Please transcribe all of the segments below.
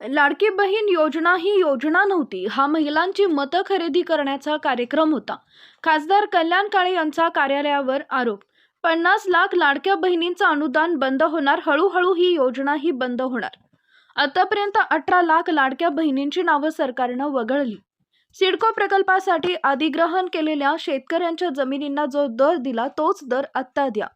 लाडकी बहीण योजना ही योजना नव्हती. हा महिलांची मतं खरेदी करण्याचा कार्यक्रम होता. खासदार कल्याण काळे यांचा कार्यालयावर आरोप. पन्नास लाख लाडक्या बहिणींचं अनुदान बंद होणार हळूहळू ही योजना ही बंद होणार. आतापर्यंत अठरा लाख लाडक्या बहिणींची नावं सरकारनं वगळली. सिडको प्रकल्पासाठी अधिग्रहण केलेल्या शेतकऱ्यांच्या जमिनींना जो दर दिला तोच दर आत्ता द्या.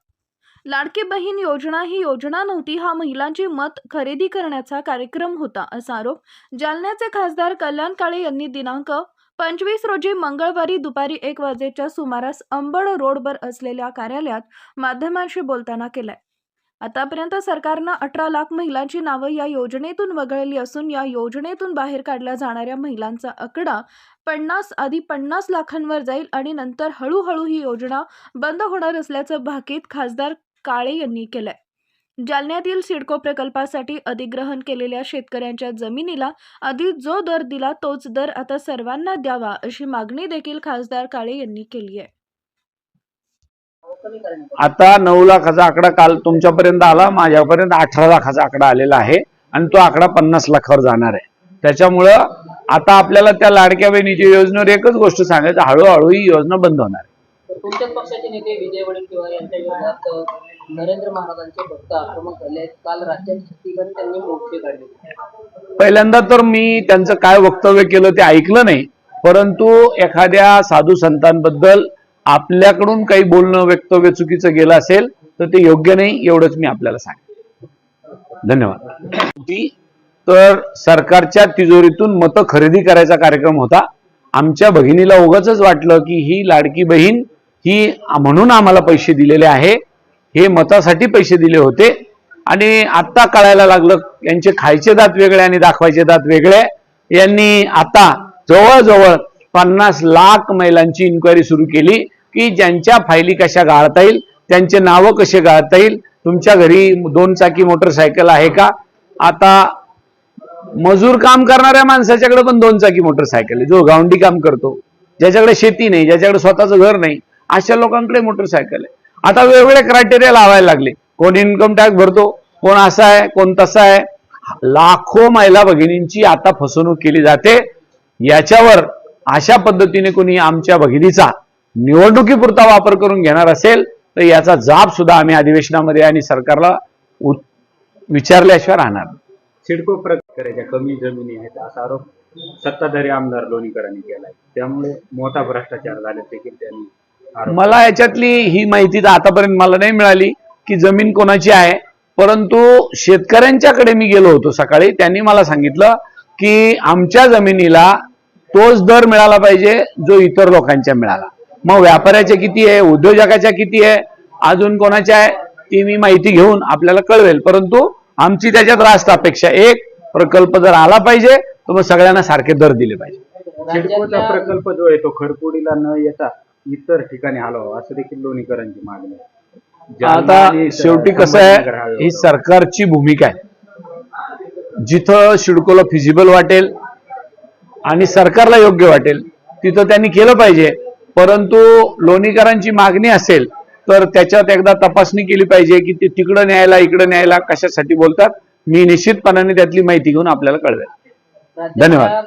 लाडकी बहीण योजना ही योजना नव्हती हा महिलांची मत खरेदी करण्याचा कार्यक्रम होता असा आरोप जालन्याचे खासदार कल्याण काळे यांनी दिनांक पंचवीस रोजी मंगळवारी दुपारी एक वाजेच्या सुमारास अंबड रोडवर असलेल्या कार्यालयात माध्यमांशी बोलताना केलाय. आतापर्यंत सरकारनं अठरा लाख महिलांची नावं या योजनेतून वगळली असून या योजनेतून बाहेर काढल्या जाणाऱ्या महिलांचा आकडा पन्नास आधी पन्नास लाखांवर जाईल आणि नंतर हळूहळू ही योजना बंद होणार असल्याचं भाकीत खासदार काळे यांनी केलंय. जालन्यातील सिडको प्रकल्पासाठी अधिग्रहण केलेल्या शेतकऱ्यांच्या जमिनीला आधी जो दर दिला तोच दर आता सर्वांना द्यावा अशी मागणी देखील खासदार काळे यांनी केली आहे. आता नऊ लाखाचा आकडा काल तुमच्यापर्यंत आला माझ्यापर्यंत अठरा लाखाचा आकडा आलेला आहे आणि तो आकडा पन्नास लाखावर जाणार आहे. त्याच्यामुळं आता आपल्याला त्या लाडक्या बहिणीच्या योजनेवर एकच गोष्ट सांगायचं हळूहळू ही योजना बंद होणार आहे. तुमच्याच पक्षाचे नेते विजय वडेट्टीवार यांच्या विरोधात नरेंद्र महाराजांचे भक्त आक्रमक झाले काल राज्यात ठिकाणी त्यांनी मोर्चे काढले. पहिल्यांदा तर मी त्यांचं काय वक्तव्य केलं ते ऐकलं नाही परंतु एखाद्या साधू संतांबद्दल आपल्याकडून काही बोलणं वक्तव्य चुकीचं गेलं असेल तर ते योग्य नाही एवढंच मी आपल्याला सांगेन. धन्यवाद. तर सरकारच्या तिजोरीतून मतं खरेदी करायचा कार्यक्रम होता. आमच्या भगिनीला उगाच वाटलं की ही लाडकी बहीण ही म्हणून आम्हाला पैसे दिलेले आहे. हे मतासाठी पैसे दिले होते. आणि आत्ता कळायला लागलं यांचे खायचे दात वेगळे आणि दाखवायचे दात वेगळे. यांनी आता जवळजवळ पन्नास लाख महिलांची इन्क्वायरी सुरू केली की ज्यांच्या फायली कशा गाळता येईल त्यांचे नावं कसे गाळता येईल तुमच्या घरी दोन चाकी मोटरसायकल आहे का? आता मजूर काम करणाऱ्या माणसाच्याकडे पण दोन चाकी मोटरसायकल आहे. जो गावंडी काम करतो ज्याच्याकडे शेती नाही ज्याच्याकडे स्वतःचं घर नाही अशा लोकांकडे मोटरसायकल आहे. आता वेगवेगळे क्रायटेरिया लावायला लागले. कोण इन्कम टॅक्स भरतो कोण असा आहे कोण तसा आहे. लाखो महिला भगिनींची आता फसवणूक केली जाते. याच्यावर अशा पद्धतीने कोणी आमच्या भगिनीचा निवडणुकीपुरता वापर करून घेणार असेल तर याचा जाब सुद्धा आम्ही अधिवेशनामध्ये आणि सरकारला विचारल्याशिवाय राहणार सिडको प्रकारच्या कमी जमिनी आहेत असा आरोप सत्ताधारी आमदार लोणीकरांनी केलाय. त्यामुळे मोठा भ्रष्टाचार झाले देखील त्यांनी मला याच्यातली ही माहिती तर आतापर्यंत मला नाही मिळाली की जमीन कोणाची आहे. परंतु शेतकऱ्यांच्याकडे मी गेलो होतो सकाळी. त्यांनी मला सांगितलं की आमच्या जमिनीला तोच दर मिळाला पाहिजे जो इतर लोकांच्या मिळाला. मग व्यापाऱ्याच्या किती आहे? उद्योजकाच्या किती आहे? अजून कोणाच्या आहे? ती मी माहिती घेऊन आपल्याला कळवेल. परंतु आमची त्याच्यात रास्त अपेक्षा एक प्रकल्प जर आला पाहिजे तर मग सगळ्यांना सारखे दर दिले पाहिजे. प्रकल्प जो आहे तो खरपुडीला न येता इतर ठिकाणी हलवावा असं देखील लोणीकरांची मागणी आहे. आता शेवटी कसं आहे हा. सरकारची भूमिका आहे. जिथं शिडकोला फिजिबल वाटेल आणि सरकारला योग्य वाटेल तिथं त्यांनी केलं पाहिजे. परंतु लोणीकरांची मागणी असेल तर त्याच्यात एकदा तपासणी केली पाहिजे की ते तिकडं न्यायला इकडं न्यायला कशासाठी बोलतात. मी निश्चितपणाने त्यातली माहिती घेऊन आपल्याला कळवेल. धन्यवाद.